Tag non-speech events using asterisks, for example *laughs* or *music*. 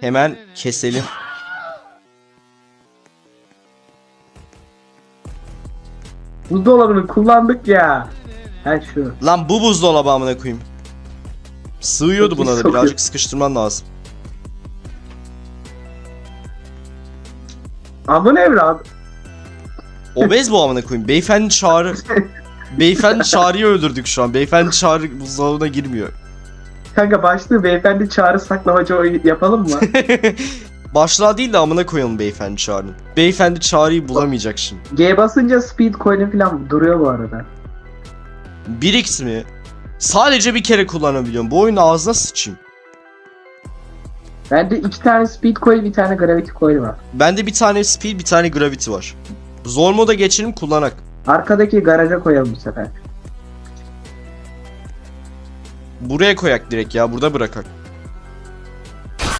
Hemen keselim. Buzdolabını kullandık ya. Ha şu. Lan bu buzdolabı amına koyayım. Sığıyordu buna da birazcık sıkıştırman lazım. Aman evlat. Obez bu amına koyayım. Beyefendi çağrı. *laughs* Beyefendi çağrıyı öldürdük şu an. Beyefendi çağrı buzdolabına girmiyor. Kanka başlığı beyefendi çağrı saklamacı yapalım mı? *laughs* Başlığa değil de amına koyalım beyefendi çağrının. Beyefendi çağrıyı bulamayacak şimdi. G basınca speed coin'i falan duruyor bu arada. 1x mi? Sadece bir kere kullanabiliyorum. Bu oyunun ağzına sıçayım. Bende iki tane speed coin bir tane gravity coin var. Bende bir tane speed bir tane gravity var. Zor moda geçelim kullanak. Arkadaki garaja koyalım bu sefer. Buraya koyak direkt ya burada bırakak.